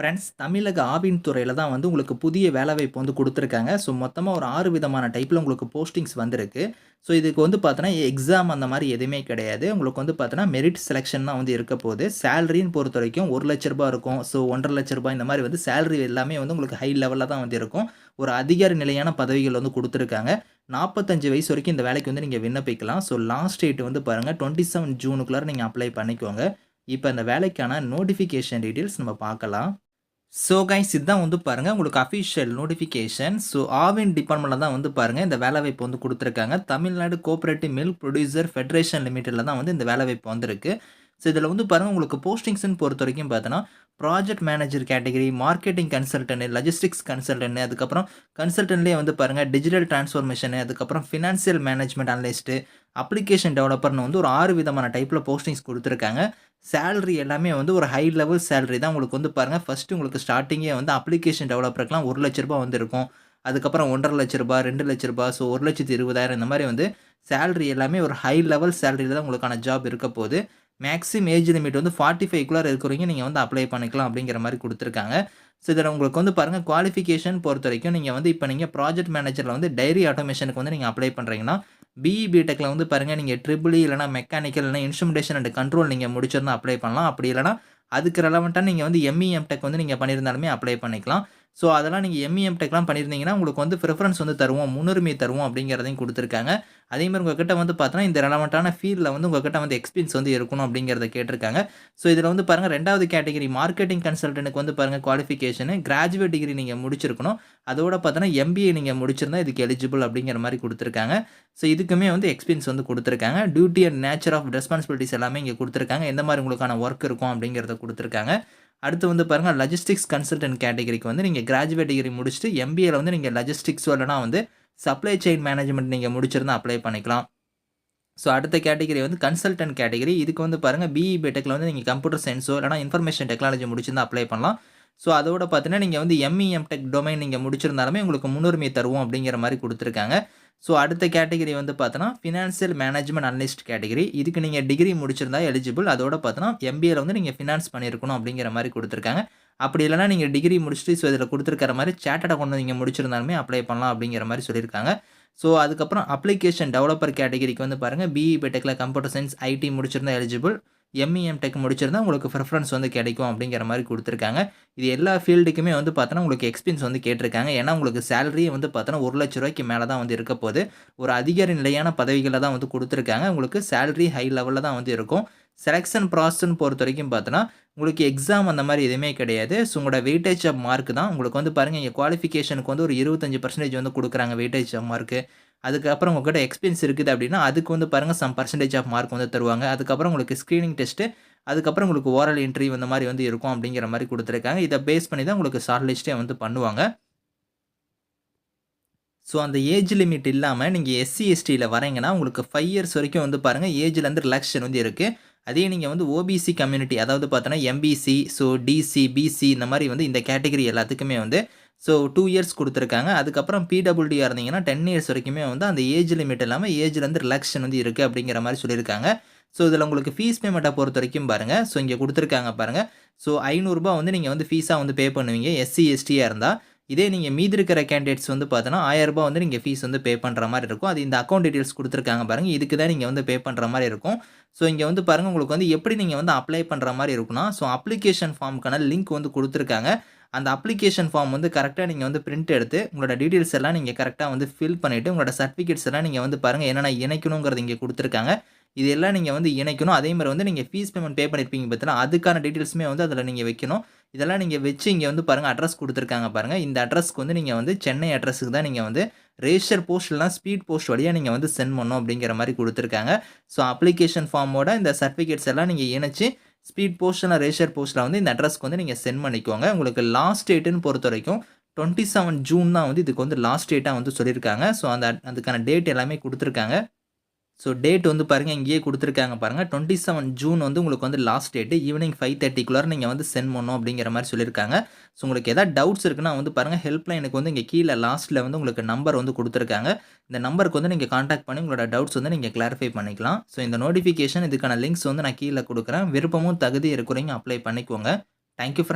Friends தமிழக ஆவின் துறையில் தான் வந்து உங்களுக்கு புதிய வேலைவாய்ப்பு வந்து கொடுத்துருக்காங்க ஸோ மொத்தமாக ஒரு ஆறு விதமான டைப்பில் உங்களுக்கு போஸ்டிங்ஸ் வந்திருக்கு. ஸோ இதுக்கு வந்து பார்த்தோன்னா, எக்ஸாம் அந்த மாதிரி எதுவுமே கிடையாது. உங்களுக்கு வந்து பார்த்தோன்னா, மெரிட் செலெக்ஷன் தான் வந்து இருக்க போகுது சேலரின்னு பொறுத்தவரைக்கும் ரூ. 1,00,000 இருக்கும். ஸோ ஒன்றரை லட்ச ரூபாய் இந்த மாதிரி வந்து சேலரி எல்லாமே வந்து உங்களுக்கு ஹை லெவலில் தான் வந்து இருக்கும். ஒரு அதிகார நிலையான பதவிகள் வந்து கொடுத்துருக்காங்க நாற்பத்தஞ்சு வயசு வரைக்கும் இந்த வேலைக்கு வந்து நீங்கள் விண்ணப்பிக்கலாம். ஸோ லாஸ்ட் டேட் வந்து பாருங்கள் டுவெண்ட்டி செவன் ஜூனுக்குள்ளார நீங்கள் அப்ளை பண்ணிக்கோங்க. இப்போ இந்த வேலைக்கான நோட்டிஃபிகேஷன் டீட்டெயில்ஸ் நம்ம பார்க்கலாம். ஸோ கைஸ் இதுதான் வந்து பாருங்க உங்களுக்கு அஃபிஷியல் நோட்டிஃபிகேஷன். ஸோ ஆவின் டிபார்ட்மெண்ட்ல தான் வந்து பாருங்க இந்த வேலைவாய்ப்பு வந்து குடுத்துருக்காங்க. Tamil Nadu cooperative milk producer federation லிமிடெட்ல தான் வந்து இந்த வேலைவாய்ப்பு வந்திருக்கு. ஸோ இதில் வந்து பாருங்கள் உங்களுக்கு போஸ்டிங்ஸுன்னு பொறுத்த வரைக்கும் பார்த்தோன்னா, project manager category, marketing consultant, logistics consultant, அதுக்கப்புறம் கன்சல்டன்ட்லேயே வந்து பாருங்கள் டிஜிட்டல் டிரான்ஸ்ஃபர்மேஷன் அதுக்கப்புறம் ஃபினான்சியல் மேனேஜ்மெண்ட் அனலிஸ்ட்டு அப்ளிகேஷன் டெவலப்பர்னு வந்து ஒரு ஆறு விதமான டைப்பில் போஸ்டிங்ஸ் கொடுத்துருக்காங்க சேலரி எல்லாமே வந்து ஒரு ஹை லெவல் சேலரி தான் உங்களுக்கு வந்து பாருங்கள் ஃபஸ்ட்டு உங்களுக்கு ஸ்டார்டிங்கே வந்து அப்ளிகேஷன் டெவலப்பருக்குலாம் ஒரு 1,00,000 வந்து இருக்கும். அதுக்கப்புறம் ஒன்றரை லட்ச ரூபா ரெண்டு லட்ச ரூபா ஸோ 1,20,000 இந்த மாதிரி வந்து சேலரி எல்லாமே ஒரு ஹை லெவல் சேலரியில் தான் உங்களுக்கான ஜாப் இருக்க போகுது மேக்ஸிமம் ஏஜ் லிமிட் வந்து 45க்குள்ளார இருக்கிறவங்க நீங்கள் வந்து அப்ளை பண்ணிக்கலாம் அப்படிங்கிற மாதிரி கொடுத்துருக்காங்க ஸோ இதில் உங்களுக்கு வந்து பாருங்கள் குவாலிஃபிகேஷன் பொறுத்த வரைக்கும் நீங்கள் வந்து இப்போ நீங்கள் ப்ராஜெக்ட் மேனேஜரில் வந்து டைரி ஆட்டோமேஷனுக்கு வந்து நீங்கள் அப்ளை பண்ணுறீங்கன்னா பிஇ, பிடெக்கில் வந்து பாருங்க நீங்கள் ட்ரிபிள் இல்லைனா மெக்கானிக்கல் இல்லைனா இன்ஸ்ட்ருமெண்டேஷன் அண்ட் கண்ட்ரோல் நீங்கள் முடிச்சிருந்தா அப்ளை பண்ணலாம். அப்படி இல்லைனா அதுக்கு ரெலவெண்ட்டாக நீங்கள் வந்து எம்இஎம் டெக் வந்து நீங்கள் பண்ணியிருந்தாலுமே அப்ளை பண்ணிக்கலாம். ஸோ அதெல்லாம் நீங்கள் எம்இஎம் டெக்லாம் பண்ணியிருந்தீங்கன்னா, உங்களுக்கு வந்து ப்ரிஃபரன்ஸ் வந்து தருவோம். முன்னுரிமை தருவோம் அப்படிங்கிறதையும் கொடுத்துருக்காங்க அதேமாதிரி உங்ககிட்ட வந்து பார்த்தோன்னா, இந்த ரெலவெண்ட்டான ஃபீல்டில் வந்து உங்ககிட்ட வந்து எக்ஸ்பீரியன்ஸ் வந்து இருக்கணும் அப்படிங்கிறத கேட்டிருக்காங்க. ஸோ இதில் வந்து பாருங்கள் ரெண்டாவது கேட்டகரி மார்க்கெட்டிங் கன்சல்டன்ட்க்கு வந்து பாருங்கள் குவாலிஃபிகேஷனு கிராஜுவேட் டிகிரி நீங்கள் முடிச்சிருக்கணும். அதோட பார்த்தோன்னா, எம்பிஏ நீங்கள் முடிச்சிருந்தா இதுக்கு எலிஜிபிள் அப்படிங்கிற மாதிரி கொடுத்துருக்காங்க ஸோ இதுக்குமே வந்து எக்ஸ்பீரியன்ஸ் வந்து கொடுத்துருக்காங்க duty and nature of responsibilities எல்லாமே இங்கே கொடுத்துருக்காங்க எந்த மாதிரி உங்களுக்கான ஒர்க் இருக்கும் அப்படிங்கிறத கொடுத்துருக்காங்க அடுத்து வந்து பாருங்க லஜிஸ்டிக்ஸ் கன்சல்டன்ட் கேட்டகரிக்கு வந்து நீங்கள் கிராஜுவேட் டிகிரி முடிச்சுட்டு எம்பிஏல வந்து நீங்கள் லாஜிஸ்டிக்ஸோ இல்லைனா வந்து சப்ளை செயின் மேனேஜ்மெண்ட் நீங்கள் முடிச்சிருந்தா அப்ளை பண்ணிக்கலாம். ஸோ அடுத்த கேட்டகரி வந்து கன்சல்டன்ட் கேட்டகரி. இதுக்கு வந்து பாருங்கள் பிஇ, பிடெக்ல வந்து நீங்கள் கம்ப்யூட்டர் சயின்ஸோ இல்லைனா இன்ஃபர்மேஷன் டெக்னாலஜி முடிச்சிருந்தால் அப்ளை பண்ணலாம். ஸோ அதோட பார்த்தீங்கன்னா, நீங்கள் வந்து எம்இஎம் டெக் டொமைன் நீங்கள் முடிச்சிருந்தாலுமே உங்களுக்கு முன்னுரிமை தருவோம் அப்படிங்கிற மாதிரி கொடுத்துருக்காங்க ஸோ அடுத்த கேட்டகரி வந்து பார்த்தோன்னா, ஃபினான்ஷியல் மேனேஜ்மெண்ட் அனலிஸ்ட் கேட்டகரி. இதுக்கு நீங்கள் டிகிரி முடிச்சிருந்தா எலிஜிபிள். அதோட பார்த்தோன்னா, எம்பிஏல வந்து நீங்கள் ஃபினான்ஸ் பண்ணியிருக்கணும் அப்படிங்கிற மாதிரி கொடுத்துருக்காங்க அப்படி இல்லைனா நீங்கள் டிகிரி முடிச்சுட்டு ஸோ இதில் கொடுத்துருக்கிற மாதிரி சார்ட்டர்ட் அக்கவுண்ட் நீங்கள் முடிச்சிருந்தாலுமே அப்ளை பண்ணலாம் அப்படிங்கிற மாதிரி சொல்லியிருக்காங்க. ஸோ அதுக்கப்புறம் அப்ளிகேஷன் டெவலப்பர் கேட்டகரிக்கு வந்து பாருங்க பிஇ, பெட்டெக்கில் கம்ப்யூட்டர் சயின்ஸ் ஐடி முடிச்சிருந்தா eligible. M E M tech முடிச்சிருந்தால் உங்களுக்கு ப்ரிஃபரன்ஸ் வந்து கிடைக்கும் அப்படிங்கிற மாதிரி கொடுத்துருக்காங்க இது எல்லா ஃபீல்டுக்குமே வந்து பார்த்தோன்னா, உங்களுக்கு எக்ஸ்பீரியன்ஸ் வந்து கேட்டிருக்காங்க. ஏன்னா உங்களுக்கு சேலரியே வந்து பார்த்தோன்னா, ஒரு லட்ச ரூபாய்க்கு மேலே தான் வந்து இருக்க போது. ஒரு அதிகார நிலையான பதவிகளை தான் வந்து கொடுத்துருக்காங்க உங்களுக்கு சேலரி ஹை லெவலில் தான் வந்து இருக்கும். செலெக்ஷன் ப்ராசஸ்ன்னு பொறுத்தவரைக்கும் பார்த்தோன்னா, உங்களுக்கு எக்ஸாம் அந்த மாதிரி எதுவுமே கிடையாது. ஸோ உங்களோட வெயிட்டேஜ் ஆஃப் மார்க் தான். உங்களுக்கு வந்து பாருங்கள் இங்கே குவாலிஃபிகேஷனுக்கு வந்து ஒரு 25% வந்து கொடுக்குறாங்க வெயிட்டேஜ் ஆஃப் மார்க்கு அதுக்கப்புறம் உங்கள்கிட்ட எக்ஸ்பீரியன்ஸ் இருக்குது அப்படின்னா, அதுக்கு வந்து பாருங்க சம் பர்சன்டேஜ் ஆஃப் மார்க் வந்து தருவாங்க. அதுக்கப்புறம் உங்களுக்கு ஸ்க்ரீனிங் டெஸ்ட்டு அதுக்கப்புறம் உங்களுக்கு ஓரல் இன்டர்வியூ இந்த மாதிரி வந்து இருக்கும் அப்படிங்கிற மாதிரி கொடுத்துருக்காங்க இதை பேஸ் பண்ணி தான் உங்களுக்கு ஷார்ட் லிஸ்ட்டே வந்து பண்ணுவாங்க. ஸோ அந்த ஏஜ் லிமிட் இல்லாமல் நீங்கள் எஸ்சி, எஸ்டியில் வரீங்கன்னா, உங்களுக்கு ஃபைவ் இயர்ஸ் வரைக்கும் வந்து பாருங்கள் ஏஜ்லேருந்து இருந்து வந்து இருக்குது அதே நீங்கள் வந்து ஓபிசி கம்யூனிட்டி அதாவது பார்த்தோன்னா, எம்பிசி, ஸோ டிசி, பிசி இந்த மாதிரி வந்து இந்த கேட்டகரி எல்லாத்துக்குமே வந்து ஸோ டூ இயர்ஸ் கொடுத்துருக்காங்க அதுக்கப்புறம் பிடபிள்யூடியா இருந்தீங்கன்னா 10 இயர்ஸ் வரைக்குமே வந்து அந்த ஏஜ் லிமிட் இல்லாமல் ஏஜ்ல வந்து ரிலாக்சேஷன் வந்து இருக்குது அப்படிங்கிற மாதிரி சொல்லியிருக்காங்க. ஸோ இதில் உங்களுக்கு ஃபீஸ் பேமெண்ட்டை பொறுத்த வரைக்கும் பாருங்க. ஸோ இங்கே கொடுத்துருக்காங்க பாருங்கள் ஸோ ஐநூறுரூபா வந்து நீங்கள் வந்து ஃபீஸாக வந்து பே பண்ணுவீங்க. எஸ்சி, எஸ்டியாக இருந்தால் இதே நீங்கள் மீதி இருக்கிற கேண்டிடேட்ஸ் வந்து பார்த்தோன்னா, ஆயிரரூபா வந்து நீங்கள் ஃபீஸ் வந்து பே பண்ணுற மாதிரி இருக்கும். அது இந்த அக்கௌண்ட் டீட்டெயில்ஸ் கொடுத்துருக்காங்க பாருங்கள் இதுக்கு தான் நீங்கள் வந்து பே பண்ணுற மாதிரி இருக்கும். ஸோ இங்கே வந்து பாருங்கள் உங்களுக்கு வந்து எப்படி நீங்கள் வந்து அப்ளை பண்ணுற மாதிரி இருக்கும்னா, ஸோ அப்ளிகேஷன் ஃபார்முக்கான லிங்க் வந்து கொடுத்துருக்காங்க அந்த அப்ளிகேஷன் ஃபார்ம் வந்து கரெக்டாக நீங்கள் வந்து பிரிண்ட் எடுத்து, உங்களோட டீட்டெயில்ஸ் எல்லாம் நீங்கள் கரெக்டாக வந்து ஃபில் பண்ணிவிட்டு உங்களோட சர்டிஃபிகேட்ஸ் எல்லாம் நீங்கள் வந்து பாருங்கள் என்னென்ன இணைக்கணுங்கிறது இங்கே கொடுத்துருக்காங்க இதெல்லாம் நீங்கள் வந்து இணைக்கணும். அதே மாதிரி வந்து நீங்கள் ஃபீஸ் பேமெண்ட் பே பண்ணியிருப்பீங்க பார்த்தீங்களா, அதுக்கான டீட்டெயில்ஸுமே வந்து அதில் நீங்கள் வைக்கணும். இதெல்லாம் நீங்கள் வச்சு இங்கே வந்து பாருங்கள் அட்ரஸ் கொடுத்துருக்காங்க பாருங்கள் இந்த அட்ரஸ்க்கு வந்து நீங்கள் வந்து சென்னை அட்ரஸ்க்கு தான் நீங்கள் வந்து ரெஜிஸ்டர் போஸ்ட் ஸ்பீட் போஸ்ட் வழியாக நீங்கள் வந்து சென்ட் பண்ணணும் அப்படிங்கிற மாதிரி கொடுத்துருக்காங்க ஸோ அப்ளிகேஷன் ஃபார்மோட இந்த சர்டிஃபிகேட்ஸ் எல்லாம் நீங்கள் இணைச்சி ஸ்பீட் போஸ்ட்டில் ரேஷர் ரெஜிஸ்டர் வந்து இந்த அட்ரஸ்க்கு வந்து நீங்கள் சென்ட் பண்ணிக்கோங்க. உங்களுக்கு லாஸ்ட் எயிட்டுன்னு பொறுத்த வரைக்கும் டுவெண்ட்டி செவன் ஜூன் தான் வந்து இதுக்கு வந்து லாஸ்ட் டேட்டாக வந்து சொல்லியிருக்காங்க. ஸோ அந்த அதுக்கான டேட் எல்லாமே கொடுத்துருக்காங்க ஸோ டேட் வந்து பாருங்கள் இங்கேயே குடுத்துருக்காங்க பாருங்க. 27 ஜூன் வந்து உங்களுக்கு வந்து லாஸ்ட் டேட்டு ஈவினிங் ஃபைவ் 5:30க்குள்ளார நீங்கள் வந்து சென்ட் பண்ணணும் அப்படிங்கிற மாதிரி சொல்லியிருக்காங்க. ஸோ உங்களுக்கு எதாவது டவுட்ஸ் இருக்குன்னா வந்து பாருங்கள் ஹெல்ப் லைனுக்கு வந்து இங்கே கீழே லாஸ்ட்டில் வந்து உங்களுக்கு நம்பர் வந்து கொடுத்துருக்காங்க இந்த நம்பருக்கு வந்து நீங்கள் காண்டாக்ட் பண்ணி உங்களோட டவுட்ஸ் வந்து நீங்கள் கிளாரிஃபை பண்ணிக்கலாம். ஸோ இந்த நோட்டிஃபிகேஷன் இதுக்கான லிங்க்ஸ் வந்து நான் கீழே கொடுக்குறேன் விருப்பமும் தகுதி இருக்கிறீங்க அப்ளை பண்ணிக்கோங்க. Thank you